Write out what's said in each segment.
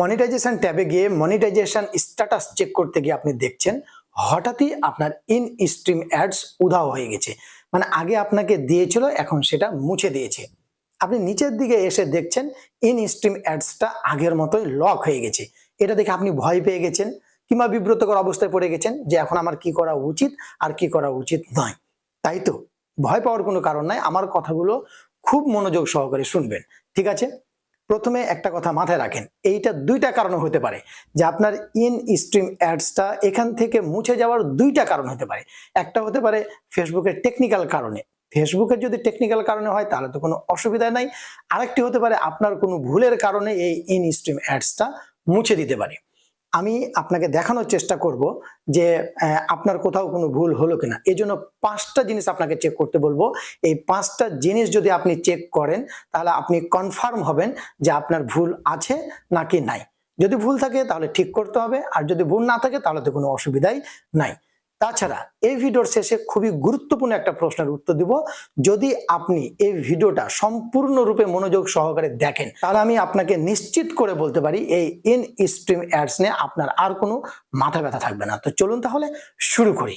Monetization ট্যাবে গিয়ে monetization status check করতে গিয়ে আপনি দেখছেন, হঠাৎই আপনার ইন স্ট্রিম অ্যাডস উধাও হয়ে গেছে। মানে আগে আপনাকে দিয়েছিল, এখন সেটা মুছে দিয়েছে। আপনি নিচের দিকে এসে দেখছেন ইন স্ট্রিম অ্যাডসটা আগের মতোই লক হয়ে গেছে। এটা দেখে আপনি ভয় পেয়ে গেছেন, কিংবা বিব্রতকর অবস্থায় পড়ে গেছেন যে এখন আমার কি করা উচিত আর কি করা উচিত নয়। তাই তো, ভয় পাওয়ার কোনো কারণ নাই। আমার কথাগুলো খুব মনোযোগ সহকারে শুনবেন। ঠিক আছে? প্রথমে একটা কথা মাথায় রাখেন, এইটা দুইটা কারণ হতে পারে। যে আপনার ইন স্ট্রিম অ্যাডসটা এখান থেকে মুছে যাওয়ার দুইটা কারণ হতে পারে। একটা হতে পারে ফেসবুকের টেকনিক্যাল কারণে। ফেসবুকের যদি টেকনিক্যাল কারণে হয়, তাহলে তো কোনো অসুবিধা নাই। আরেকটি হতে পারে আপনার কোনো ভুলের কারণে এই ইন স্ট্রিম অ্যাডসটা মুছে দিতে পারে। আমি আপনাকে দেখানোর চেষ্টা করব যে আপনার কোথাও কোনো ভুল হলো কিনা। এই জন্য পাঁচটা জিনিস আপনাকে চেক করতে বলব। এই পাঁচটা জিনিস যদি আপনি চেক করেন, তাহলে আপনি কনফার্ম হবেন যে আপনার ভুল আছে নাকি নাই। যদি ভুল থাকে, তাহলে ঠিক করতে হবে। আর যদি ভুল না থাকে, তাহলে তো কোনো অসুবিধাই নাই। তাছাড়া এই ভিডিওর শেষে খুবই গুরুত্বপূর্ণ একটা প্রশ্নের উত্তর দিব। যদি আপনি এই ভিডিওটা সম্পূর্ণরূপে মনোযোগ সহকারে দেখেন, তাহলে আমি আপনাকে নিশ্চিত করে বলতে পারি এই ইন স্ট্রিম অ্যাডস নিয়ে আপনার আর কোনো মাথা ব্যথা থাকবে না। তো চলুন তাহলে শুরু করি।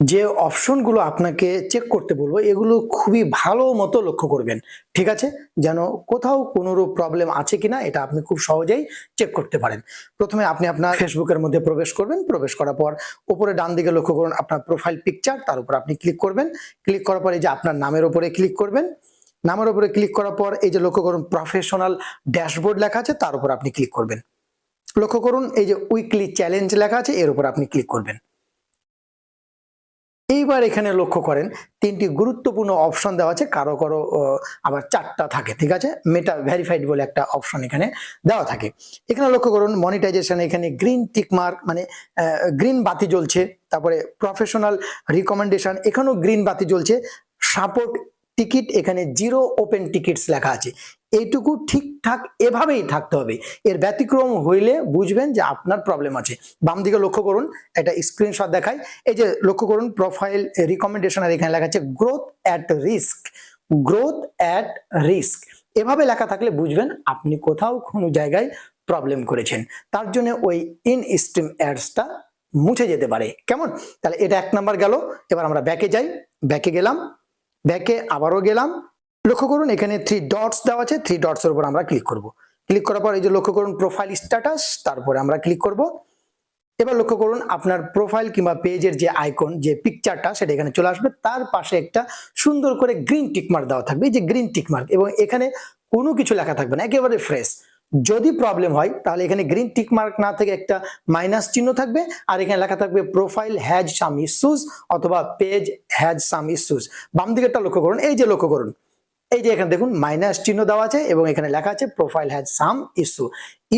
যে অপশনগুলো আপনাকে চেক করতে বলব, এগুলো খুবই ভালো মতো লক্ষ্য করবেন। ঠিক আছে? যেন কোথাও কোনোরূপ প্রবলেম আছে কিনা, এটা আপনি খুব সহজেই চেক করতে পারেন। প্রথমে আপনি আপনার ফেসবুকের মধ্যে প্রবেশ করবেন। প্রবেশ করার পর উপরে ডান দিকে লক্ষ্য করুন আপনার প্রোফাইল পিকচার তার উপর আপনি ক্লিক করবেন। ক্লিক করার পর যে আপনার নামের উপরে ক্লিক করবেন। নামের উপরে ক্লিক করার পর এই যে লক্ষ্য করুন প্রফেশনাল ড্যাশবোর্ড লেখা আছে, তার উপর আপনি ক্লিক করবেন। লক্ষ্য করুন এই যে উইকলি চ্যালেঞ্জ লেখা আছে, এর উপর আপনি ক্লিক করবেন। এইবার এখানে লক্ষ্য করেন, তিনটি গুরুত্বপূর্ণ অপশন দেওয়া আছে, কারও কারও আবার চারটা থাকে, ঠিক আছে? মেটা ভেরিফাইড বলে একটা অপশন এখানে দেওয়া থাকে। এখানে লক্ষ্য করুন মনিটাইজেশন এখানে গ্রিন টিকমার্ক মানে গ্রিন বাতি জ্বলছে, তারপরে প্রফেশনাল রিকমেন্ডেশন এখানেও গ্রিন বাতি জ্বলছে। সাপোর্ট টিকিট এখানে জিরো ওপেন টিকিটস লেখা আছে। এইটুকু ঠিকঠাক এভাবেই থাকতে হবে। এর ব্যতিক্রম হইলে বুঝবেন যে আপনার প্রবলেম আছে। বাম দিকে লক্ষ্য করুন, একটা স্ক্রিনশট দেখায় এই যে লক্ষ্য করুন প্রোফাইল রিকমেন্ডেশন আর এখানে লেখা আছে growth at risk growth at risk এভাবে লেখা থাকলে বুঝবেন আপনি কোথাও কোনো জায়গায় প্রবলেম করেছেন। তার জন্য ওই ইন স্ট্রিম অ্যাডসটা মুছে যেতে পারে। কেমন? তাহলে এটা এক নাম্বার গেল। এবার আমরা ব্যাকে যাই। ব্যাকে গেলাম। ব্যাকে আবারও গেলাম। লক্ষ্য করুন, এখানে থ্রি ডটস দেওয়া আছে থ্রি ডটস এর উপর আমরা ক্লিক করব। ক্লিক করার পর এই যে লক্ষ্য করুন প্রোফাইল স্ট্যাটাস তারপরে আমরা ক্লিক করব। এবার লক্ষ্য করুন, আপনার প্রোফাইল কিংবা পেজের যে আইকন যে পিকচারটা সেটা এখানে চলে আসবে। তার পাশে একটা সুন্দর করে গ্রিন টিকমার্ক দেওয়া থাকবে, এই যে গ্রিন টিকমার্ক এবং এখানে কোনো কিছু লেখা থাকবে না, একেবারে ফ্রেশ যদি প্রবলেম হয়, তাহলে এখানে গ্রিন টিক মার্ক না থেকে একটা মাইনাস চিহ্ন থাকবে, আর এখানে লেখা থাকবে প্রোফাইল হ্যাজ সাম ইস্যুস অথবা পেজ হ্যাজ সাম ইস্যুস বাম দিকেরটা লক্ষ্য করুন, এই যে লক্ষ্য করুন। এই যে এখানে দেখুন মাইনাস চিহ্ন দেওয়া আছে এবং এখানে লেখা আছে profile has some issue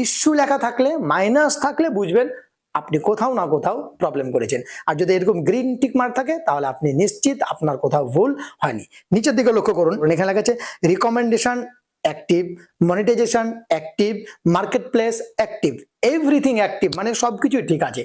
issue লেখা থাকলে মাইনাস থাকলে বুঝবেন আপনি কোথাও না কোথাও প্রবলেম করেছেন। আর যদি এরকম গ্রিন টিক মার্ক থাকে, তাহলে আপনি নিশ্চিত আপনার কোথাও ভুল হয়নি। নিচের দিকে লক্ষ্য করুন। এখানে লেখা আছে recommendation active monetization active marketplace active everything active মানে সবকিছুই ঠিক আছে।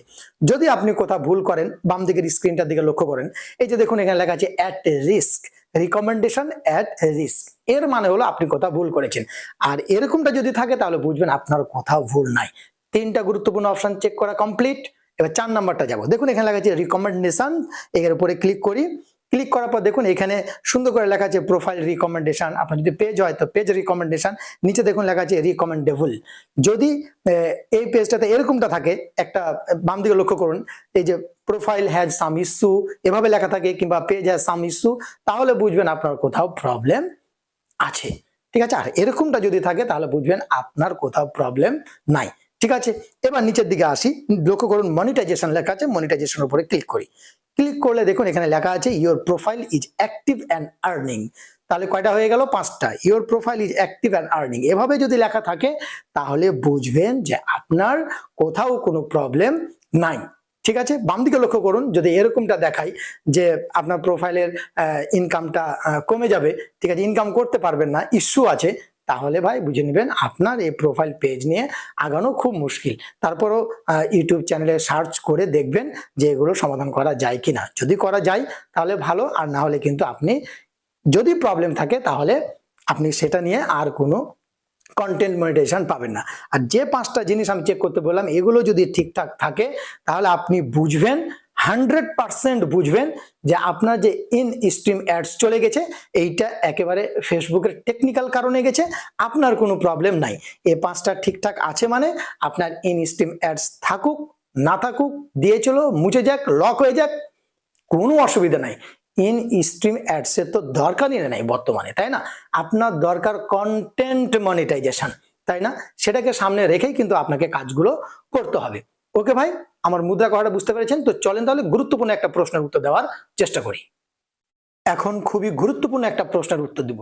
যদি আপনি কোথাও ভুল করেন, বাম দিকের স্ক্রিনটার দিকে লক্ষ্য করেন, এই যে দেখুন এখানে লেখা আছে at risk recommendation at risk এর মানে হলো আপনি কোথাও ভুল করেছেন। আর এরকমটা যদি থাকে, তাহলে বুঝবেন আপনার কোথাও ভুল নাই। তিনটা গুরুত্বপূর্ণ অপশন চেক করা কমপ্লিট এবার চার নাম্বারটা যাব। দেখুন এখানে লেখা আছে রিকমেন্ডেশন এর উপরে ক্লিক করি ক্লিক করার পর দেখুন এখানে সুন্দর করে লেখা আছে প্রোফাইল রিকমেন্ডেশন আপনার যদি পেজ হয় তো পেজ রিকমেন্ডেশন নিচে দেখুন লেখা আছে রিকমেন্ডেবল যদি এই পেজটাতে এরকমটা থাকে, একটা, বাম দিকে লক্ষ্য করুন, এই যে প্রোফাইল হ্যাজ সাম ইস্যু এভাবে লেখা থাকে কিংবা পেজ হ্যাজ সাম ইস্যু তাহলে বুঝবেন আপনার কোথাও প্রবলেম আছে। ঠিক আছে? আর এরকমটা যদি থাকে তাহলে বুঝবেন আপনার কোথাও প্রবলেম নাই। ঠিক আছে? এবার নিচের দিকে আসি। লক্ষ্য করুন মনিটাইজেশন লেখা আছে মনিটাইজেশন উপরে ক্লিক করি। ক্লিক করলে দেখুন, এখানে লেখা আছে your profile is active and earning তাহলে কয়টা হয়ে গেল? পাঁচটা। Your profile is active and earning এভাবে যদি লেখা থাকে, তাহলে বুঝবেন যে আপনার কোথাও কোনো প্রবলেম নাই। ঠিক আছে? বাম দিকে লক্ষ্য করুন, যদি এরকমটা দেখাই যে আপনার প্রোফাইলের ইনকামটা কমে যাবে, ঠিক আছে? ইনকাম করতে পারবেন না ইস্যু আছে তাহলে ভাই বুঝে নেবেন আপনার এই প্রোফাইল পেজ নিয়ে আগানো খুব মুশকিল। তারপরও ইউটিউব চ্যানেলে সার্চ করে দেখবেন যে এগুলো সমাধান করা যায় কিনা। যদি করা যায়, তাহলে ভালো, আর না হলে কিন্তু আপনি যদি প্রবলেম থাকে, তাহলে আপনি সেটা নিয়ে আর কোনো কন্টেন্ট মনিটাইজেশন পাবেন না। আর যে পাঁচটা জিনিস আমি চেক করতে বললাম, এগুলো যদি ঠিকঠাক থাকে, তাহলে আপনি বুঝবেন হান্ড্রেড পার্সেন্ট বুঝবেন যে আপনার যে ইন স্ট্রিম অ্যাডস চলে গেছে, এইটা একেবারে ফেসবুকের টেকনিক্যাল কারণে গেছে, আপনার কোনো প্রবলেম নাই। এ পাঁচটা ঠিকঠাক আছে মানে আপনার ইন স্ট্রিম অ্যাডস থাকুক, না থাকুক, দিয়ে চলো, মুছে যাক লক হয়ে যাক, কোনো অসুবিধা নাই। ইন স্ট্রিম অ্যাডসের তো দরকারই নেই বর্তমানে, তাই না? আপনার দরকার কন্টেন্ট মনিটাইজেশন তাই না? সেটাকে সামনে রেখেই কিন্তু আপনাকে কাজগুলো করতে হবে। ওকে ভাই, আমার মুদ্রা কথাটা বুঝতে পেরেছেন? তো চলেন তাহলে গুরুত্বপূর্ণ একটা প্রশ্নের উত্তর দেওয়ার চেষ্টা করি। এখন খুবই গুরুত্বপূর্ণ একটা প্রশ্নের উত্তর দিব।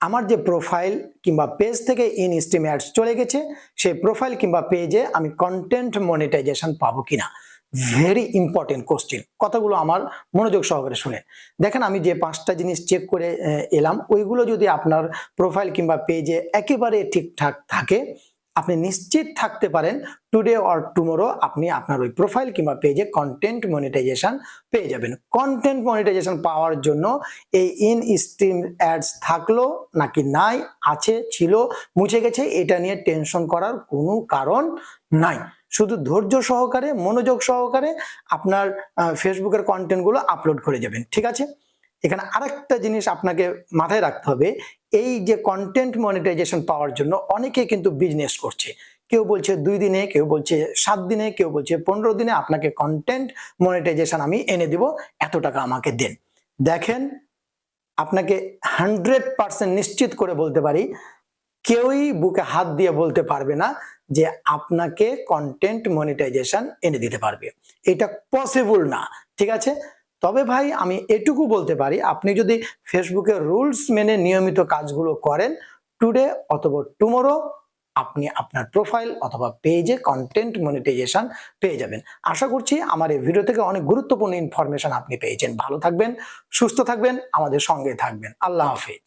আমার যে প্রোফাইল কিংবা পেজ থেকে ইন স্ট্রিম অ্যাডস চলে গেছে, সেই প্রোফাইল কিংবা পেজে আমি কন্টেন্ট মনিটাইজেশন পাবো কিনা? ভেরি ইম্পর্টেন্ট কোশ্চেন কথাগুলো আমার মনোযোগ সহকারে শুনে দেখেন, আমি যে পাঁচটা জিনিস চেক করে এলাম, ওইগুলো যদি আপনার প্রোফাইল কিংবা পেজে একেবারে ঠিকঠাক থাকে আপনি নিশ্চিত থাকতে পারেন টুডে অর টুমোরো আপনি আপনার ওই প্রোফাইল কিংবা পেজে কন্টেন্ট মনিটাইজেশন পেয়ে যাবেন। কন্টেন্ট মনিটাইজেশন পাওয়ার জন্য এই ইন স্ট্রিম অ্যাডস থাকল নাকি নাই, আছে, ছিল, মুছে গেছে, এটা নিয়ে টেনশন করার কোনো কারণ নাই। শুধু ধৈর্য সহকারে, মনোযোগ সহকারে আপনার ফেসবুকের কন্টেন্টগুলো আপলোড করে যাবেন। ঠিক আছে? এখানে আরেকটা জিনিস আপনাকে মাথায় রাখতে হবে এই যে কন্টেন্ট মনিটাইজেশন পাওয়ার জন্য অনেকে কিন্তু বিজনেস করছে। কেউ বলছে দুই দিনে, কেউ বলছে সাত দিনে, কেউ বলছে পনেরো দিনে, আপনাকে কন্টেন্ট মনিটাইজেশন আমি এনে দিব, এত টাকা আমাকে দেন। দেখেন, আপনাকে হান্ড্রেড পার্সেন্ট নিশ্চিত করে বলতে পারি, কেউই বুকে হাত দিয়ে বলতে পারবে না যে আপনাকে কন্টেন্ট মনিটাইজেশন এনে দিতে পারবে। এটা পসিবল না, ঠিক আছে? তবে ভাই, আমি এটুকু বলতে পারি, আপনি যদি ফেসবুকের রুলস মেনে নিয়মিত কাজগুলো করেন, টুডে অথবা টুমোরো আপনি আপনার প্রোফাইল অথবা পেজে কন্টেন্ট মনিটাইজেশন পেয়ে যাবেন। আশা করছি আমার এই ভিডিও থেকে অনেক গুরুত্বপূর্ণ ইনফরমেশন আপনি পেয়েছেন। ভালো থাকবেন, সুস্থ থাকবেন, আমাদের সঙ্গে থাকবেন। আল্লাহ হাফেজ।